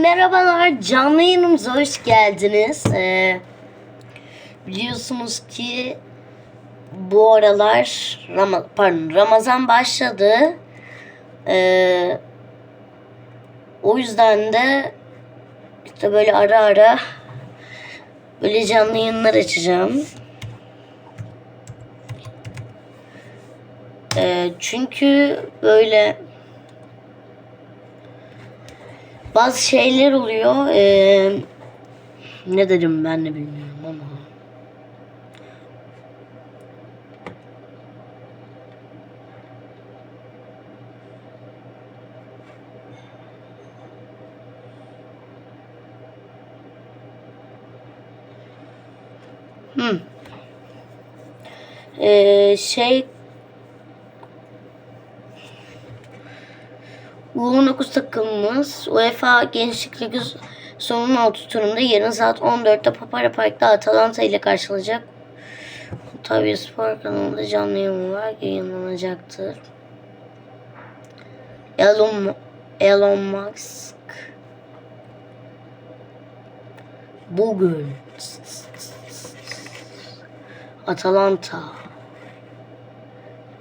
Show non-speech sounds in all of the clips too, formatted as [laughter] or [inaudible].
Merhabalar, canlı yayınımıza hoş geldiniz. Ee, biliyorsunuz ki bu aralar Rama, pardon, Ramazan başladı. Ee, o yüzden de işte böyle ara ara böyle canlı yayınlar açacağım. Ee, çünkü böyle bazı şeyler oluyor. Ee, ne dedim ben de bilmiyorum ama. Hmm. Ee, şey U19 takımımız UEFA Gençlik Ligi sonunun 6 turunda yarın saat 14'te Papara Park'ta Atalanta ile karşılayacak. Tabii spor kanalında canlı yayın var yayınlanacaktır. Elon, Elon Musk bugün Atalanta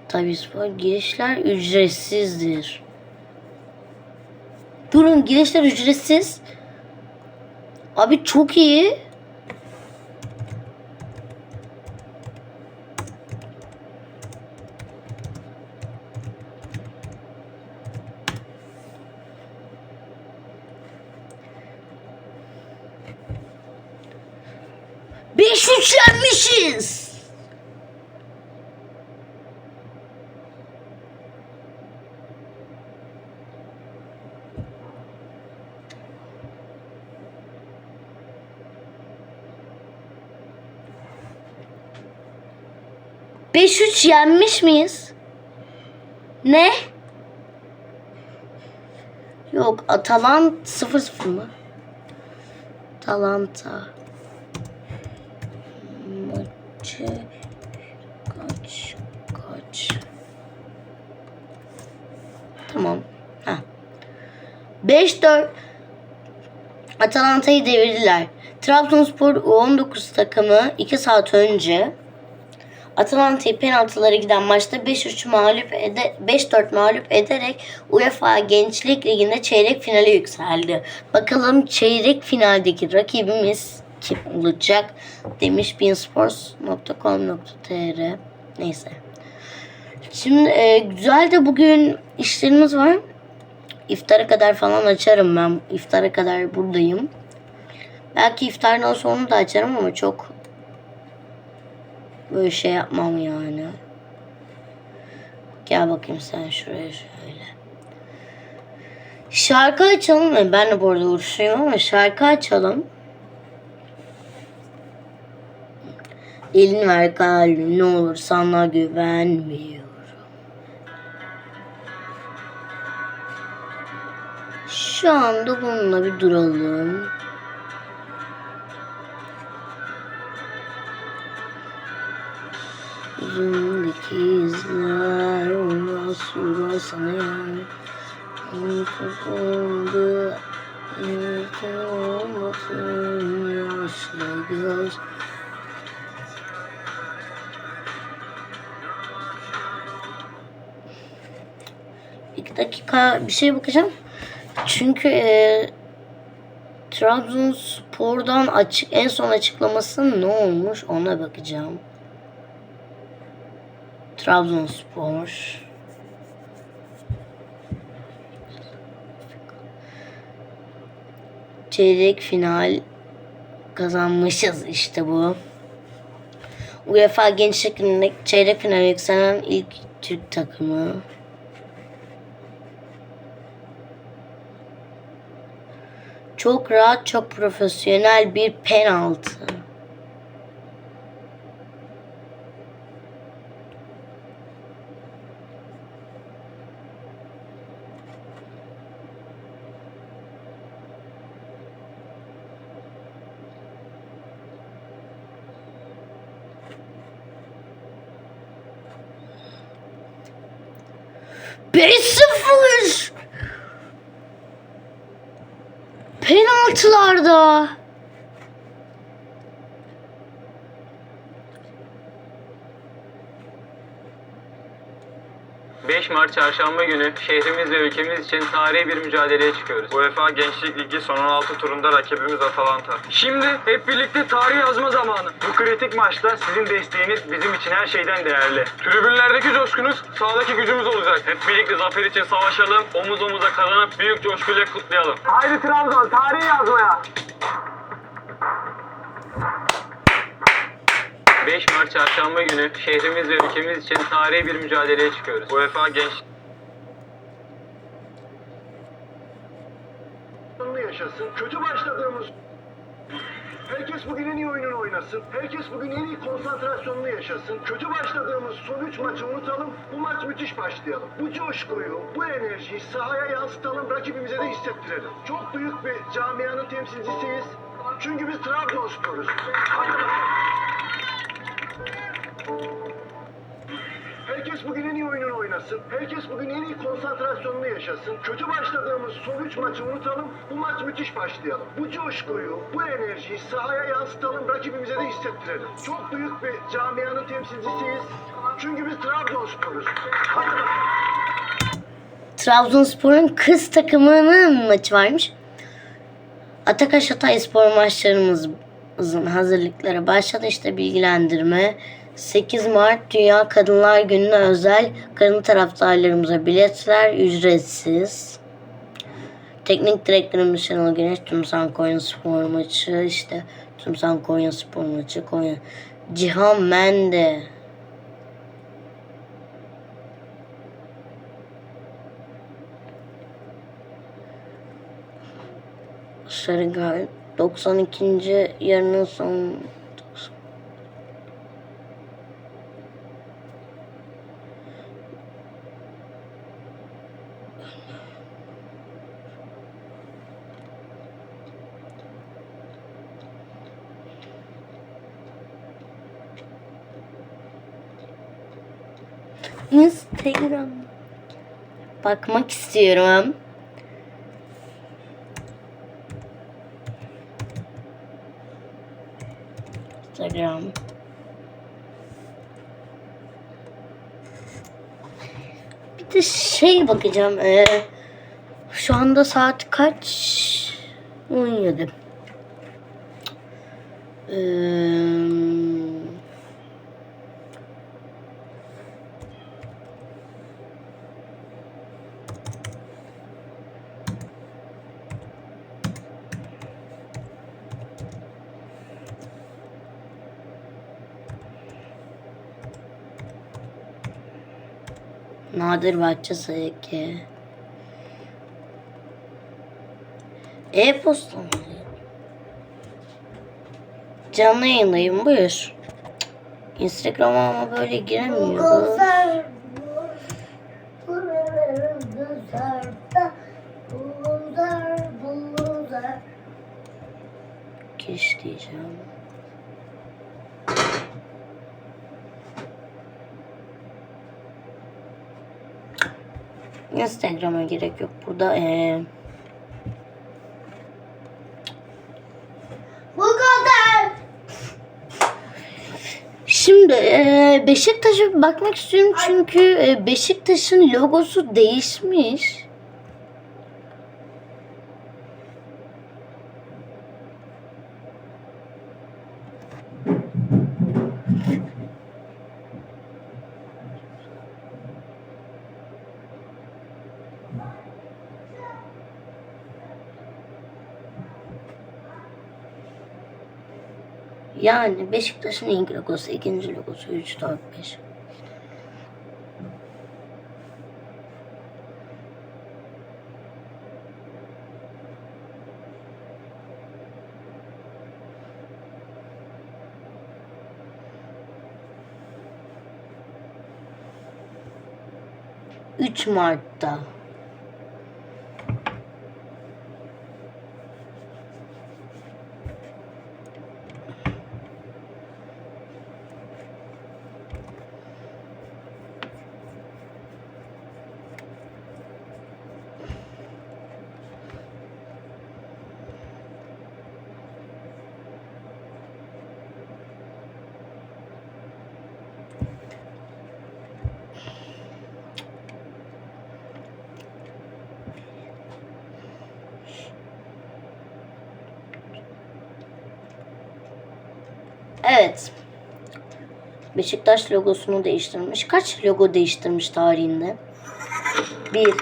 Tabii spor girişler ücretsizdir. Durun girişler ücretsiz. Abi çok iyi. Beş üçlenmişiz. 5-3 yenmiş miyiz? Ne? Yok Atalan 0-0 mı? Atalanta maçı kaç kaç Tamam. Ha. 5-4 Atalanta'yı devirdiler. Trabzonspor U19 takımı 2 saat önce Atalanta'yı penaltılara giden maçta 5-3 mağlup ede 5-4 mağlup ederek UEFA Gençlik Ligi'nde çeyrek finale yükseldi. Bakalım çeyrek finaldeki rakibimiz kim olacak demiş beansports.com.tr Neyse. Şimdi e, güzel de bugün işlerimiz var. İftara kadar falan açarım ben. İftara kadar buradayım. Belki iftardan sonra da açarım ama çok böyle şey yapmam yani. Gel bakayım sen şuraya şöyle. Şarkı açalım mı? Ben de bu arada uğraşıyorum ama şarkı açalım. Elini ver kalbim ne olur sana güvenmiyorum. Şu anda bununla bir duralım. Yüzündeki izler sana yan Uykusuz oldu Yürürken olmasın Yaşlı göz İki dakika bir şey bakacağım. Çünkü e, Trabzonspor'dan açık en son açıklaması ne olmuş ona bakacağım. Trabzonspor. Çeyrek final kazanmışız işte bu. UEFA Gençlik Ligi'nde çeyrek finale yükselen ilk Türk takımı. Çok rahat, çok profesyonel bir penaltı. Beş sıfır. Penaltılarda. 5 Mart Çarşamba günü şehrimiz ve ülkemiz için tarihi bir mücadeleye çıkıyoruz. UEFA Gençlik Ligi son 16 turunda rakibimiz Atalanta. Şimdi hep birlikte tarih yazma zamanı. Bu kritik maçta sizin desteğiniz bizim için her şeyden değerli. Tribünlerdeki coşkunuz sahadaki gücümüz olacak. Hep birlikte zafer için savaşalım, omuz omuza kazanıp büyük coşkuyla kutlayalım. Haydi Trabzon, tarih yazmaya. 5 Mart Çarşamba günü şehrimiz ve ülkemiz için tarihi bir mücadeleye çıkıyoruz. UEFA Sonunu yaşasın. Kötü başladığımız Herkes bugün en iyi oyununu oynasın. Herkes bugün en iyi konsantrasyonunu yaşasın. Kötü başladığımız son 3 maçı unutalım. Bu maç müthiş başlayalım. Bu coşkuyu, bu enerjiyi sahaya yansıtalım. Rakibimize de hissettirelim. Çok büyük bir camianın temsilcisiyiz. Çünkü biz Trabzonspor'uz. Hadi bakalım. Herkes bugün en iyi oyununu oynasın. Herkes bugün en iyi konsantrasyonunu yaşasın. Kötü başladığımız son 3 maçı unutalım. Bu maç müthiş başlayalım. Bu coşkuyu, bu enerjiyi sahaya yansıtalım. Rakibimize de hissettirelim. Çok büyük bir camianın temsilcisiyiz. Çünkü biz Trabzonspor'uz. Trabzonspor'un kız takımının maçı varmış. Atakaş Hatayspor maçlarımızın hazırlıkları başladı. İşte bilgilendirme. 8 Mart Dünya Kadınlar Günü'ne özel kadın taraftarlarımıza biletler ücretsiz. Teknik direktörümüz Şenol Güneş, Tümsan Konya Spor maçı, işte Tümsan Konya Spor maçı, Konya. Cihan Mende. Sarıgal 92. yarının son Instagram bakmak istiyorum. Instagram. Bir de şey bakacağım. Ee, şu anda saat kaç? 17. Ee, Nadir Bahçe ki. E-posta mı? Canlı yayındayım buyur. Instagram'a ama böyle giremiyoruz. Giriş diyeceğim. Instagram'a gerek yok. Burada eee Bu kadar. Şimdi eee Beşiktaş'a bakmak istiyorum çünkü eee, Beşiktaş'ın logosu değişmiş. Yani Beşiktaş'ın ilk logosu, ikinci logosu 3, 4, 5. Üç Mart'ta. Evet. Beşiktaş logosunu değiştirmiş. Kaç logo değiştirmiş tarihinde? 1, 2,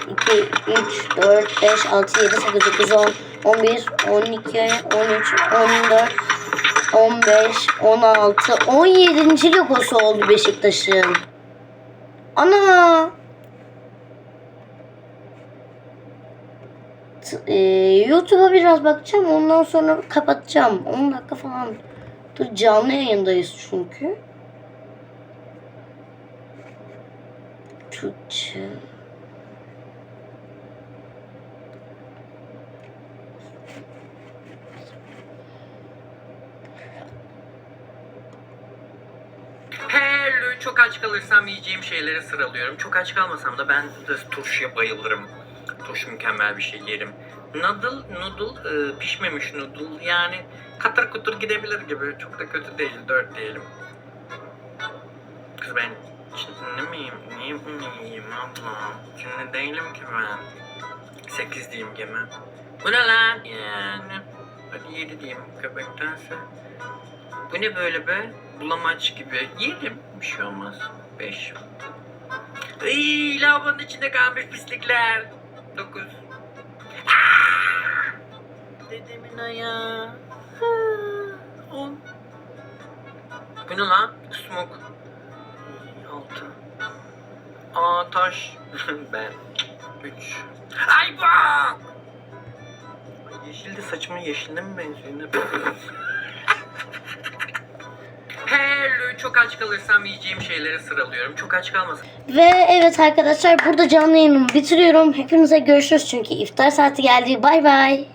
3, 4, 5, 6, 7, 8, 9, 10, 11, 12, 13, 14, 15, 16, 17. logosu oldu Beşiktaş'ın. Ana! E, YouTube'a biraz bakacağım ondan sonra kapatacağım. 10 dakika falan. Dur canlı yayındayız çünkü. Türkçe. Hello, çok aç kalırsam yiyeceğim şeyleri sıralıyorum. Çok aç kalmasam da ben de turşuya bayılırım. Turşu mükemmel bir şey yerim. Noodle, noodle e, pişmemiş noodle yani katır kutur gidebilir gibi. Çok da kötü değil. 4 diyelim. Kız ben Çinli miyim? Niye miyim abla? Çinli değilim ki ben. 8 diyeyim gemi. Bu ne lan? Yani. Hadi 7 diyeyim köpektense. Bu ne böyle be? Bulamaç gibi. Yedim. Bir şey olmaz. 5. Iiii lavabonun içinde kalmış pislikler. 9. Dedemin ayağı. On. Bu ne lan? Smok. Altı. Aa taş. [laughs] ben. Üç. Ay bak! Ay, Yeşil de saçımın yeşiline mi benziyor? [laughs] Hello, çok aç kalırsam yiyeceğim şeyleri sıralıyorum. Çok aç kalmasam Ve evet arkadaşlar burada canlı yayınımı bitiriyorum. Hepinize görüşürüz çünkü iftar saati geldi. Bay bay.